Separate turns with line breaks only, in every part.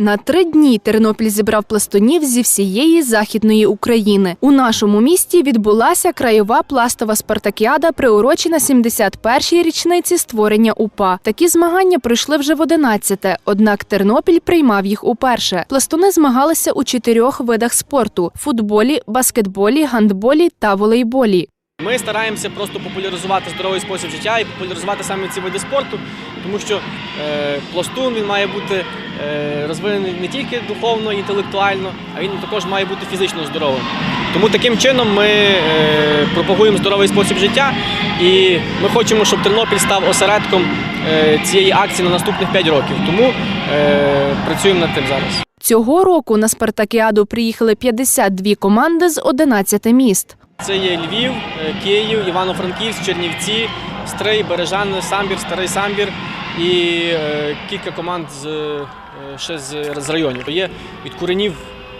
На три дні Тернопіль зібрав пластунів зі всієї західної України. У нашому місті відбулася краєва пластова спартакіада, приурочена 71-й річниці створення УПА. Такі змагання пройшли вже в 11-те, однак Тернопіль приймав їх уперше. Пластуни змагалися у чотирьох видах спорту: футболі, баскетболі, гандболі та волейболі.
Ми стараємося просто популяризувати здоровий спосіб життя і популяризувати саме ці види спорту, тому що е, пластун він має бути розвинений не тільки духовно, інтелектуально, а він також має бути фізично здоровим. Тому таким чином ми е, пропагуємо здоровий спосіб життя, і ми хочемо, щоб Тернопіль став осередком е, цієї акції на наступних 5 років. Тому е, працюємо над тим зараз.
Цього року на спартакіаду приїхали 52 команди з 11 міст.
Це є Львів, е, Київ, Івано-Франківськ, Чернівці, Стрий, Бережан, Самбір, Старий Самбір і е, кілька команд з, е, ще з, з районів. Є від куренів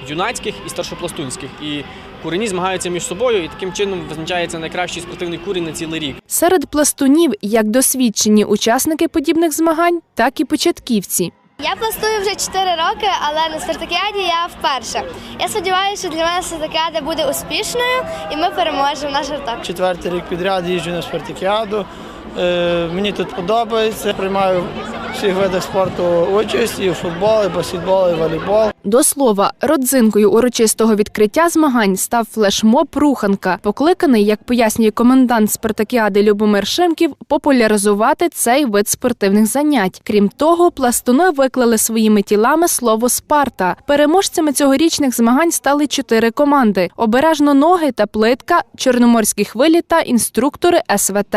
юнацьких і старшопластунських. І курені змагаються між собою, і таким чином визначається найкращий спортивний курінь на цілий рік.
Серед пластунів як досвідчені учасники подібних змагань, так і початківці.
Я пластую вже 4 роки, але на спартакіаді я вперше. Я сподіваюся, що для мене спартакіада буде успішною і ми переможемо наш гурток.
Четвертий рік підряд їжджу на спартакіаду. Е, мені тут подобається. Приймаю всіх видах спорту участь і в футбол, і баскетбол, і волейбол.
До слова, родзинкою урочистого відкриття змагань став флешмоб Руханка, покликаний, як пояснює комендант спартакіади Любомир Шимків, популяризувати цей вид спортивних занять. Крім того, пластуни виклали своїми тілами слово Спарта. Переможцями цьогорічних змагань стали чотири команди: обережно ноги та плитка, чорноморські хвилі та інструктори СВТ.